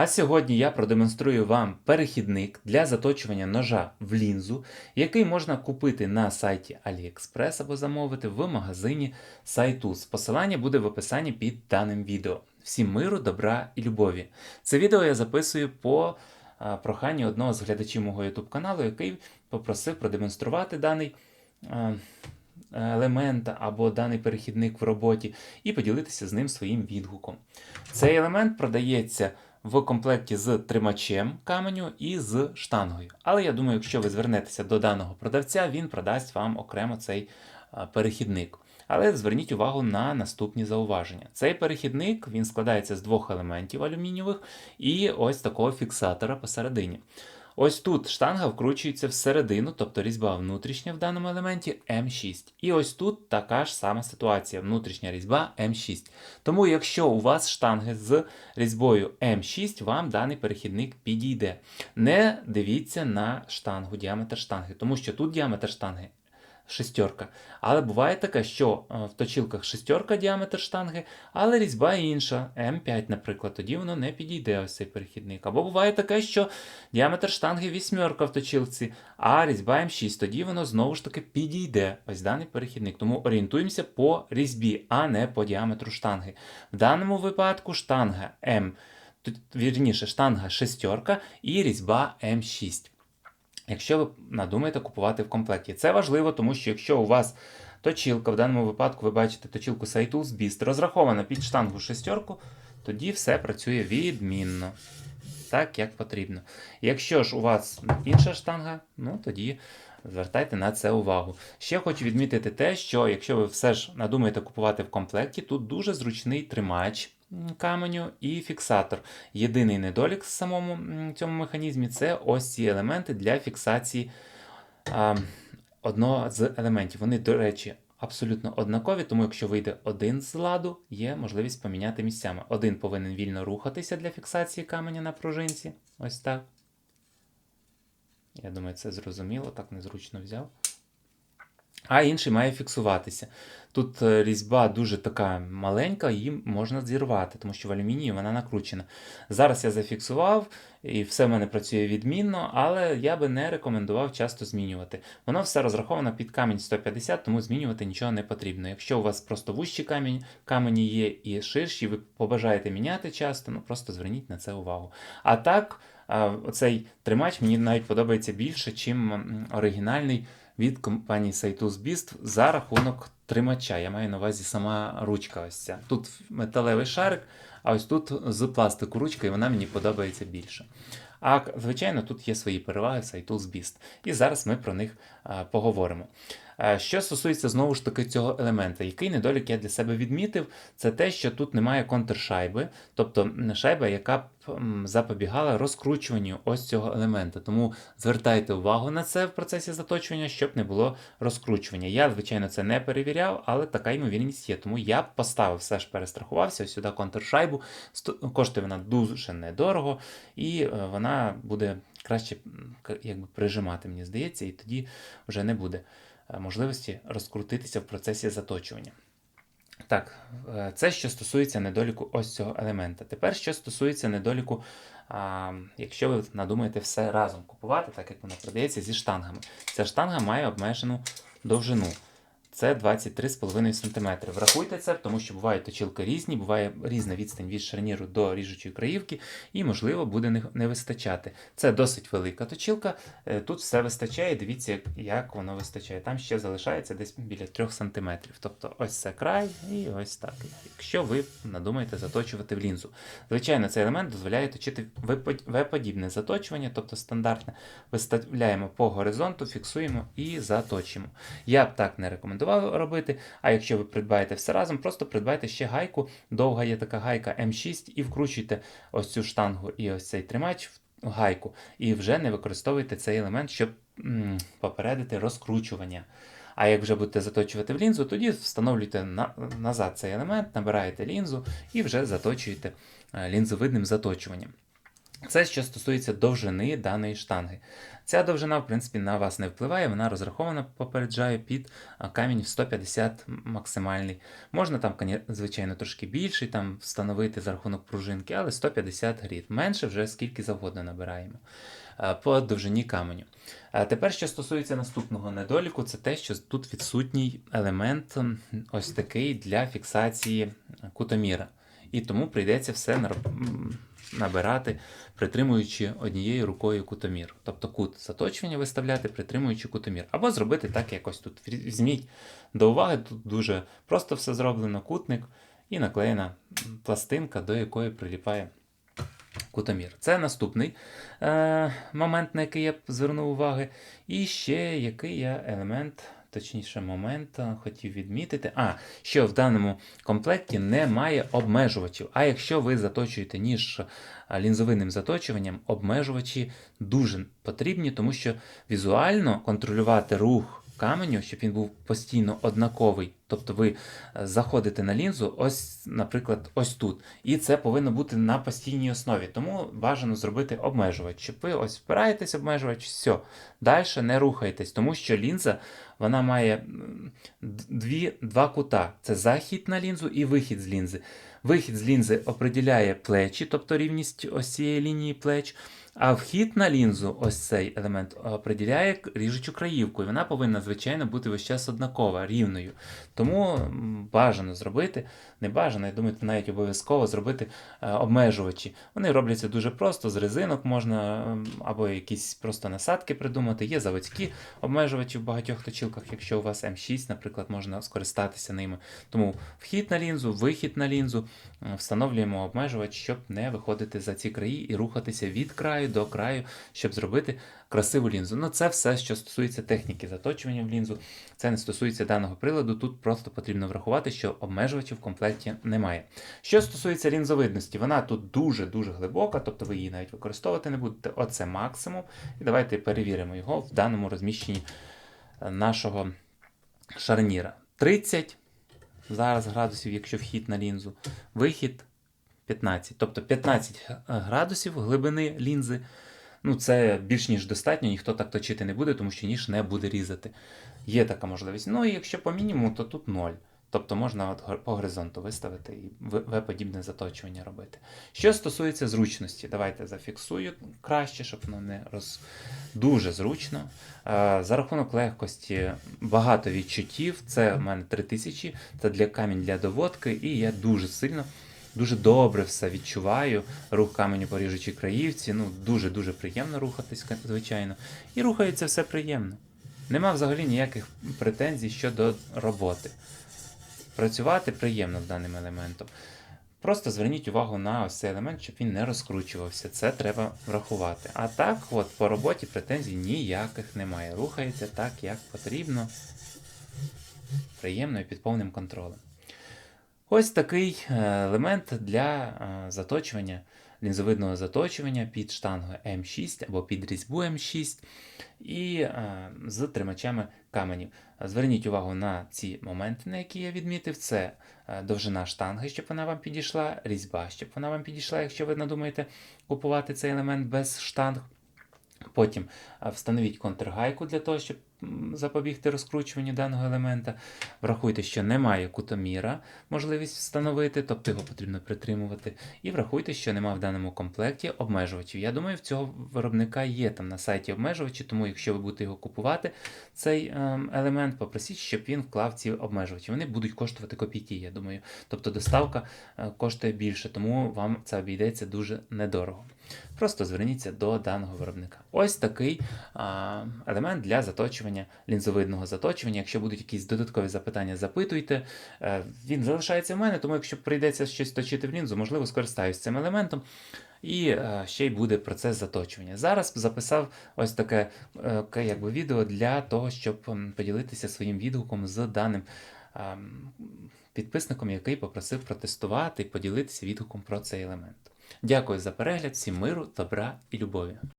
А сьогодні я продемонструю вам перехідник для заточування ножа в лінзу, який можна купити на сайті AliExpress або замовити в магазині Сайтус. Посилання буде в описанні під даним відео. Всім миру, добра і любові. Це відео я записую по проханню одного з глядачів мого YouTube каналу, який попросив продемонструвати даний. Елемент або даний перехідник в роботі, і поділитися з ним своїм відгуком. Цей елемент продається в комплекті з тримачем каменю і з штангою. Але я думаю, якщо ви звернетеся до даного продавця, він продасть вам окремо цей перехідник. Але зверніть увагу на наступні зауваження. Цей перехідник він складається з двох елементів алюмінієвих і ось такого фіксатора посередині. Ось тут штанга вкручується всередину, тобто різьба внутрішня в даному елементі М6. І ось тут така ж сама ситуація, внутрішня різьба М6. Тому, якщо у вас штанги з різьбою М6, вам даний перехідник підійде. Не дивіться на штангу, діаметр штанги, тому що тут діаметр штанги шестерка. Але буває таке, що е, в точилках шестерка діаметр штанги, але різьба інша, М5, наприклад, тоді воно не підійде ось цей перехідник. Або буває таке, що діаметр штанги вісьмерка в точилці, а різьба М6, тоді воно знову ж таки підійде ось даний перехідник. Тому орієнтуємося по різьбі, а не по діаметру штанги. В даному випадку штанга М, вірніше, штанга шестерка і різьба М6 якщо ви надумаєте купувати в комплекті. Це важливо, тому що якщо у вас точилка, в даному випадку ви бачите точилку Saitus Beast, розрахована під штангу шестерку, тоді все працює відмінно. Так, як потрібно. Якщо ж у вас інша штанга, ну тоді звертайте на це увагу. Ще хочу відмітити те, що якщо ви все ж надумаєте купувати в комплекті, тут дуже зручний тримач каменю і фіксатор. Єдиний недолік в самому цьому механізмі це ось ці елементи для фіксації а, одного з елементів. Вони, до речі, абсолютно однакові, тому якщо вийде один з ладу, є можливість поміняти місцями. Один повинен вільно рухатися для фіксації каменя на пружинці. Ось так. Я думаю, це зрозуміло, так незручно взяв а інший має фіксуватися. Тут е, різьба дуже така маленька, її можна зірвати, тому що в алюмінії вона накручена. Зараз я зафіксував, і все в мене працює відмінно, але я би не рекомендував часто змінювати. Воно все розраховано під камінь 150, тому змінювати нічого не потрібно. Якщо у вас просто вущі камінь, камені є і ширші, ви побажаєте міняти часто, ну просто зверніть на це увагу. А так, цей тримач мені навіть подобається більше, чим оригінальний від компанії Saitus Beast за рахунок тримача. Я маю на увазі сама ручка. ось ця. Тут металевий шарик, а ось тут з пластику ручка, і вона мені подобається більше. А звичайно, тут є свої переваги Saitus Beast. І зараз ми про них поговоримо. А, що стосується знову ж таки цього елемента, який недолік я для себе відмітив, це те, що тут немає контршайби, тобто шайба, яка б запобігала розкручуванню ось цього елемента. Тому звертайте увагу на це в процесі заточування, щоб не було розкручування. Я, звичайно, це не перевіряв, але така ймовірність є. Тому я поставив все ж перестрахувався сюди контршайбу. Коштує вона дуже недорого, і е, вона буде краще якби, прижимати, мені здається, і тоді вже не буде е, можливості розкрутитися в процесі заточування. Так, е, це що стосується недоліку ось цього елемента. Тепер, що стосується недоліку, а, якщо ви надумаєте все разом купувати, так як воно продається зі штангами. Ця штанга має обмежену довжину це 23,5 см. Врахуйте це, тому що бувають точилки різні, буває різна відстань від шарніру до ріжучої краївки, і, можливо, буде не вистачати. Це досить велика точилка. Е, тут все вистачає, дивіться, як воно вистачає. Там ще залишається десь біля 3 см. Тобто ось це край і ось так. Якщо ви надумаєте заточувати в лінзу. Звичайно, цей елемент дозволяє точити В-подібне заточування, тобто стандартне. Виставляємо по горизонту, фіксуємо і заточимо. Я б так не рекомендував рекомендував робити. А якщо ви придбаєте все разом, просто придбайте ще гайку. Довга є така гайка М6, і вкручуйте ось цю штангу і ось цей тримач в гайку. І вже не використовуйте цей елемент, щоб м попередити розкручування. А як вже будете заточувати в лінзу, тоді встановлюйте на, назад цей елемент, набираєте лінзу і вже заточуєте е, лінзовидним заточуванням. Це що стосується довжини даної штанги. Ця довжина, в принципі, на вас не впливає, вона розрахована, попереджаю, під камінь в 150 максимальний. Можна там, звичайно, трошки більший, там встановити за рахунок пружинки, але 150 гріт. Менше вже скільки завгодно набираємо по довжині каменю. Тепер, що стосується наступного недоліку, це те, що тут відсутній елемент ось такий для фіксації кутоміра. І тому прийдеться все м, набирати, притримуючи однією рукою кутомір. Тобто кут заточування виставляти, притримуючи кутомір. Або зробити так якось тут. Візьміть до уваги, тут дуже просто все зроблено, кутник і наклеєна пластинка, до якої приліпає кутомір. Це наступний е, момент, на який я звернув уваги. І ще який я елемент, точніше, момент е, хотів відмітити. А, що в даному комплекті немає обмежувачів. А якщо ви заточуєте ніж е, лінзовинним заточуванням, обмежувачі дуже потрібні, тому що візуально контролювати рух каменю, щоб він був постійно однаковий. Тобто ви е, заходите на лінзу, ось, наприклад, ось тут. І це повинно бути на постійній основі. Тому бажано зробити обмежувач. Щоб ви ось впираєтесь обмежувач, все. Далі не рухайтесь, тому що лінза вона має дві, два кута: це захід на лінзу і вихід з лінзи. Вихід з лінзи определяє плечі, тобто рівність ось цієї лінії плеч. А вхід на лінзу, ось цей елемент, определяє к- ріжучу краївку, і вона повинна, звичайно, бути весь час однакова, рівною. Тому бажано зробити, не бажано, я думаю, навіть обов'язково зробити е, обмежувачі. Вони робляться дуже просто, з резинок можна або якісь просто насадки придумати. Є заводські обмежувачі в багатьох точилках, якщо у вас М6, наприклад, можна скористатися ними. Тому вхід на лінзу, вихід на лінзу, е, встановлюємо обмежувач, щоб не виходити за ці краї і рухатися від краю до краю, щоб зробити красиву лінзу. Ну, це все, що стосується техніки заточування в лінзу. Це не стосується даного приладу. Тут просто потрібно врахувати, що обмежувачів в комплекті немає. Що стосується лінзовидності, вона тут дуже-дуже глибока, тобто ви її навіть використовувати не будете. Оце максимум. І давайте перевіримо його в даному розміщенні е, нашого шарніра. 30 зараз градусів, якщо вхід на лінзу, вихід 15. Тобто 15 градусів глибини лінзи. Ну, це більш ніж достатньо, ніхто так точити не буде, тому що ніж не буде різати. Є така можливість. Ну і якщо по мінімуму, то тут 0. Тобто можна от по горизонту виставити і В-подібне заточування робити. Що стосується зручності, давайте зафіксую краще, щоб воно не роз... дуже зручно. Е, За рахунок легкості багато відчуттів. Це в мене 3000, це для камінь для доводки, і я дуже сильно. Дуже добре все відчуваю. Рух каменю по ріжучій краївці. Ну, дуже-дуже приємно рухатись, звичайно. І рухається все приємно. Нема взагалі ніяких претензій щодо роботи. Працювати приємно з даним елементом. Просто зверніть увагу на ось цей елемент, щоб він не розкручувався. Це треба врахувати. А так, от по роботі претензій ніяких немає. Рухається так, як потрібно. Приємно і під повним контролем. Ось такий е, елемент для е, заточування, лінзовидного заточування під штангу М6 або під різьбу М6 і е, з тримачами каменів. Зверніть увагу на ці моменти, на які я відмітив. Це довжина штанги, щоб вона вам підійшла, різьба, щоб вона вам підійшла, якщо ви надумаєте купувати цей елемент без штанг. Потім встановіть контргайку для того, щоб запобігти розкручуванню даного елемента. Врахуйте, що немає кутоміра, можливість встановити, тобто його потрібно притримувати. І врахуйте, що немає в даному комплекті обмежувачів. Я думаю, в цього виробника є там на сайті обмежувачі, тому якщо ви будете його купувати, цей ем, елемент, попросіть, щоб він вклав ці обмежувачі. Вони будуть коштувати копійки, я думаю. Тобто доставка е, коштує більше, тому вам це обійдеться дуже недорого. Просто зверніться до даного виробника. Ось такий а, елемент для заточування, лінзовидного заточування. Якщо будуть якісь додаткові запитання, запитуйте. Е, Він залишається в мене, тому якщо прийдеться щось точити в лінзу, можливо, скористаюсь цим елементом. І е, ще й буде процес заточування. Зараз записав ось таке е, якби, відео для того, щоб поділитися своїм відгуком з даним ем, підписником, який попросив протестувати і поділитися відгуком про цей елемент. Дякую за перегляд, всім миру, добра і любові.